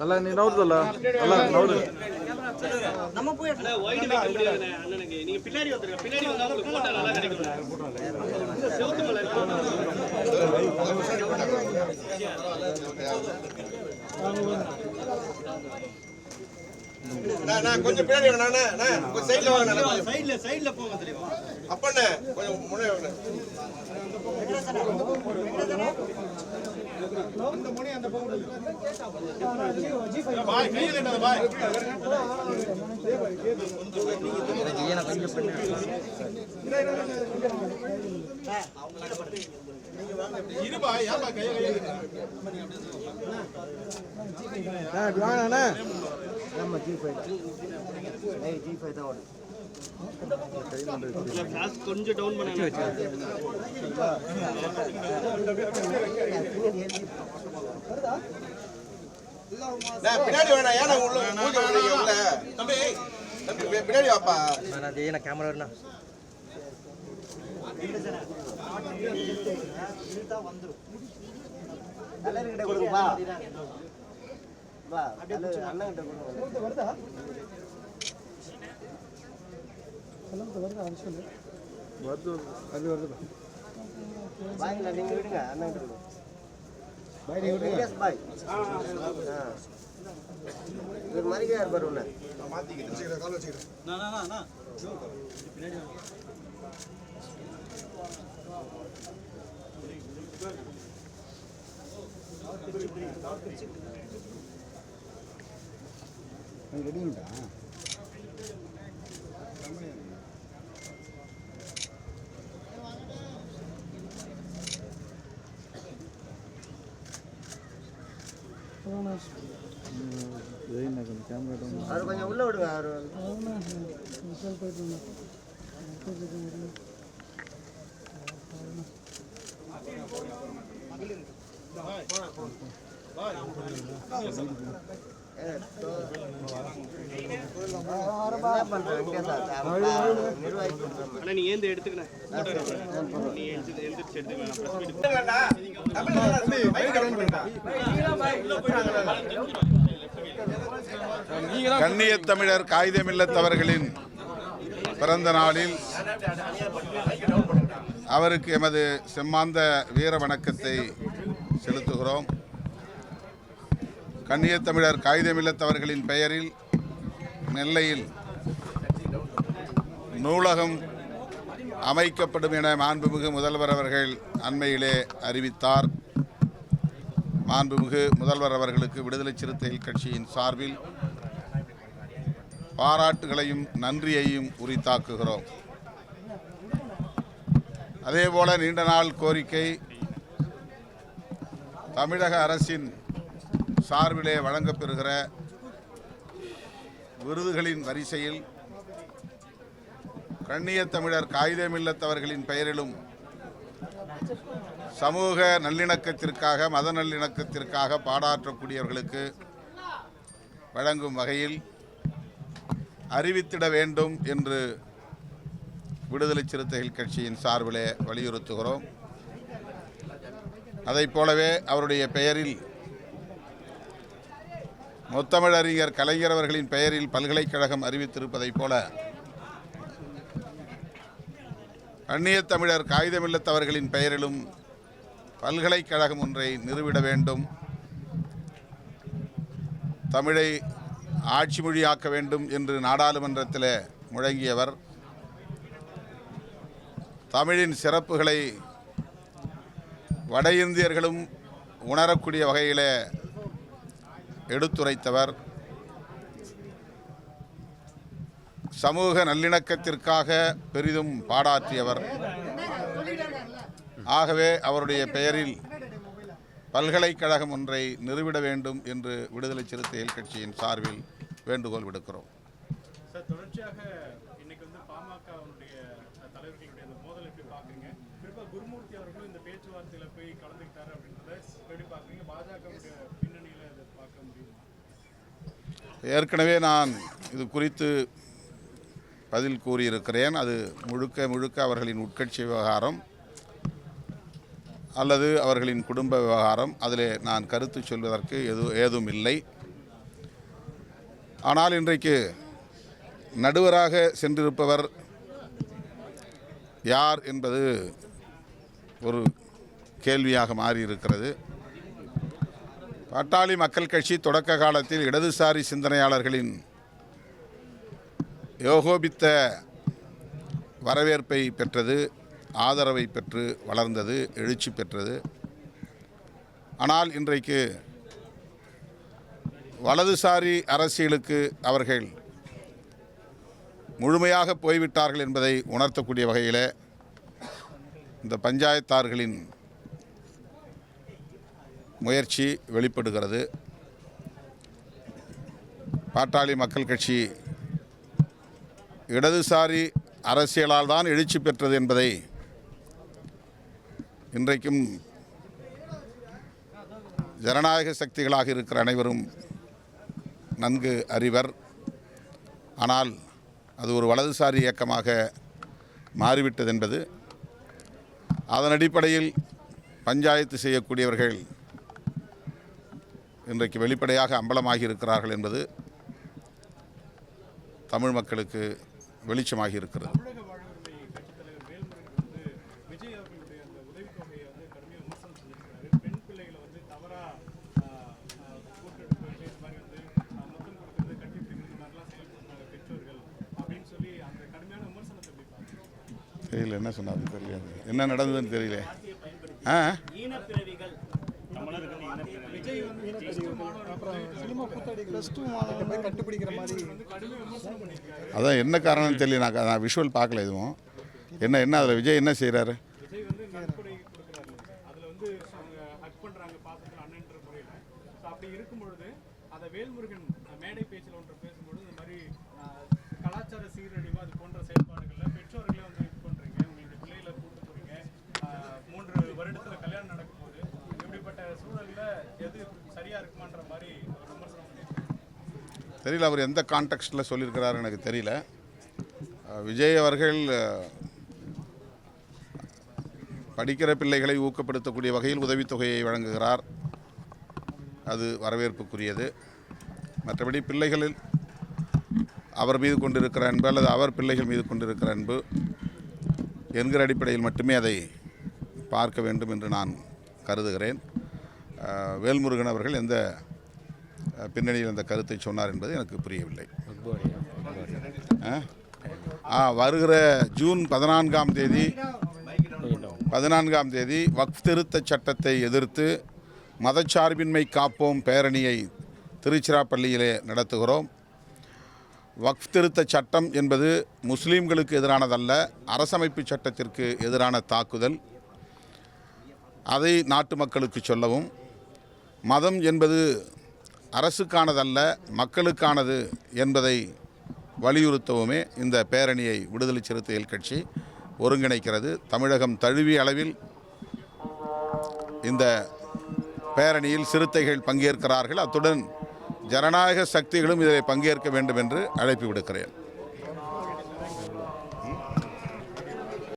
நல்லா நீ நவுறுதல்ல நல்லா நவுறு ஒயிட் வைக்க முடியாதுண்ணே அண்ணனுக்கு. நீங்க பின்னாடி வந்துருங்க. பின்னாடி வந்தா உங்களுக்கு போட்டோ நல்லா கிடைக்கும் செவுத்து மேல இருக்கு நான் கொஞ்சம் பின்னாடி வாங்க கொஞ்சம் சைடுல வாங்க கொஞ்சம் சைடுல சைடுல போங்க அப்பண்ணே கொஞ்சம் முன்னாடி வாங்க. பாய் கையில் என்ன பாய்? இரு பாய் ஏன் பாய் கையை கையை வாங்கண்ணே கிளாஸ் கொஞ்சம் டவுன் நான் பின்னாடி வேணாம் ஏன்னா உள்ள உள்ள தம்பி தம்பி பின்னாடி வாப்பா. கலர்கிட்ட கொடுங்கப்பா வா கலர் அண்ணன் கிட்ட கொடுங்க வருது அது வருது பாய்ங்களா நீங்க விடுங்க அண்ணன் கிட்ட கொடுங்க வெங்கடேஷ் பாய் ஆ. இவர் மறிக்கிறார் பாரு உன்னை ரெடிங்களா கேமரா அவர் கொஞ்சம் உள்ள விடுங்க அவர் என்ன பண்ற வெங்கடேஷா நிர்வாகி பண்றேன் அண்ணா நீ ஏந்து எடுத்துக்கண்ணே கண்ணிய தமிழர் காகிதமில்லத்தவர்களின் பிறந்த நாளில் அவருக்கு எமது செம்மாந்த வீர வணக்கத்தை செலுத்துகிறோம். கண்ணிய தமிழர் காகிதமில்லத்தவர்களின் பெயரில் நெல்லையில் நூலகம் அமைக்கப்படும் என மாண்புமிகு முதல்வர் அவர்கள் அண்மையிலே அறிவித்தார். மாண்புமிகு முதல்வர் அவர்களுக்கு விடுதலை சிறுத்தைகள் கட்சியின் சார்பில் பாராட்டுகளையும் நன்றியையும் உரித்தாக்குகிறோம். அதேபோல நீண்ட நாள் கோரிக்கை தமிழக அரசின் சார்பிலே வழங்கப்பெறுகிற விருதுகளின் வரிசையில் கண்ணிய தமிழர் காகிதமில்லத்தவர்களின் பெயரிலும் சமூக நல்லிணக்கத்திற்காக மத நல்லிணக்கத்திற்காக பாடாற்றக்கூடியவர்களுக்கு வழங்கும் வகையில் அறிவித்திட வேண்டும் என்று விடுதலை சிறுத்தைகள் கட்சியின் சார்பிலே வலியுறுத்துகிறோம். அதைப் போலவே அவருடைய பெயரில் முத்தமிழறிஞர் கலைஞர் அவர்களின் பெயரில் பல்கலைக்கழகம் அறிவித்திருப்பதைப் போல அந்நிய தமிழர் காகிதமில்லத்தவர்களின் பெயரிலும் பல்கலைக்கழகம் ஒன்றை நிறுவிட வேண்டும். தமிழை ஆட்சி மொழியாக்க வேண்டும் என்று நாடாளுமன்றத்தில் முழங்கியவர். தமிழின் சிறப்புகளை வட இந்தியர்களும் உணரக்கூடிய வகையில் எடுத்துரைத்தவர். சமூக நல்லிணக்கத்திற்காக பெரிதும் பாடாற்றியவர். ஆகவே அவருடைய பெயரில் பல்கலைக்கழகம் ஒன்றை நிறுவிட வேண்டும் என்று விடுதலை சிறுத்தைகள் கட்சியின் சார்பில் வேண்டுகோள் விடுக்கிறோம். சார் குருமூர்த்தி அவர்களும் இந்த பேச்சுவார்த்தையில் போய் கலந்துக்கிட்டாரு அப்படின்றத எப்படி பார்க்குறீங்க பின்னணியில் இதை பார்க்க முடியுமா ஏற்கனவே நான் இது குறித்து பதில் கூறியிருக்கிறேன். அது முழுக்க முழுக்க அவர்களின் உட்கட்சி விவகாரம் அல்லது அவர்களின் குடும்ப விவகாரம். அதில் நான் கருத்து சொல்வதற்கு எது ஏதும் இல்லை. ஆனால் இன்றைக்கு நடுவராக சென்றிருப்பவர் யார் என்பது ஒரு கேள்வியாக மாறியிருக்கிறது. பாட்டாளி மக்கள் கட்சி தொடக்க காலத்தில் இடதுசாரி சிந்தனையாளர்களின் யோகோபித்த வரவேற்பை பெற்றது ஆதரவை பெற்று வளர்ந்தது எழுச்சி பெற்றது. ஆனால் இன்றைக்கு வலதுசாரி அரசியலுக்கு அவர்கள் முழுமையாக போய்விட்டார்கள் என்பதை உணர்த்தக்கூடிய வகையில் இந்த பஞ்சாயத்தார்களின் முயற்சி வெளிப்படுகிறது. பாட்டாளி மக்கள் கட்சி இடதுசாரி அரசியலால் தான் எழுச்சி பெற்றது என்பதை இன்றைக்கும் ஜனநாயக சக்திகளாக இருக்கிற அனைவரும் நன்கு அறிவர். ஆனால் அது ஒரு வலதுசாரி இயக்கமாக மாறிவிட்டது என்பது அதன் அடிப்படையில் பஞ்சாயத்து செய்யக்கூடியவர்கள் இன்றைக்கு வெளிப்படையாக அம்பலமாகி இருக்கிறார்கள் என்பது தமிழ் மக்களுக்கு வெளிச்சமாகி இருக்கிறது தெரியல என்ன சொன்னாரு? தெரியல. என்ன நடந்ததுன்னு தெரியல. ஆ? அதான் என்ன காரணம்னு தெரியல. நான் நான் விஷுவல் பார்க்கல எதுவும். என்ன என்ன அதில் விஜய் என்ன செய்கிறாரு வேல்முருகன் மேடை பேச்சில் ஒன்று பேசும்போது இந்த மாதிரி கலாச்சார சீரழிவு அது போன்ற செயல்பாடு தெரியல அவர் எந்த கான்டெக்ட்டில் சொல்லியிருக்கிறாரு எனக்கு தெரியல. விஜய் அவர்கள் படிக்கிற பிள்ளைகளை ஊக்கப்படுத்தக்கூடிய வகையில் உதவித்தொகையை வழங்குகிறார். அது வரவேற்புக்குரியது. மற்றபடி பிள்ளைகளில் அவர் மீது கொண்டிருக்கிற அன்பு அல்லது அவர் பிள்ளைகள் மீது கொண்டிருக்கிற அன்பு என்கிற அடிப்படையில் மட்டுமே அதை பார்க்க வேண்டும் என்று நான் கருதுகிறேன். வேல்முருகன் அவர்கள் எந்த பின்னணியில் அந்த கருத்தை சொன்னார் என்பது எனக்கு புரியவில்லை. ஆ? ஆ வருகிற ஜூன் பதினான்காம் தேதி பதினான்காம் தேதி வக்ஃப் திருத்த சட்டத்தை எதிர்த்து மதச்சார்பின்மை காப்போம் பேரணியை திருச்சிராப்பள்ளியிலே நடத்துகிறோம். வக்ஃப் திருத்த சட்டம் என்பது முஸ்லீம்களுக்கு எதிரானதல்ல அரசமைப்பு சட்டத்திற்கு எதிரான தாக்குதல். அதை நாட்டு மக்களுக்கு சொல்லவும் மதம் என்பது அரசுக்கானதல்ல மக்களுக்கானது என்பதை வலியுறுத்தவுமே இந்த பேரணியை விடுதலை சிறுத்தைகள் கட்சி ஒருங்கிணைக்கிறது. தமிழகம் தழுவிய அளவில் இந்த பேரணியில் சிறுத்தைகள் பங்கேற்கிறார்கள். அத்துடன் ஜனநாயக சக்திகளும் இதில் பங்கேற்க வேண்டும் என்று அழைப்பு விடுக்கிறேன்.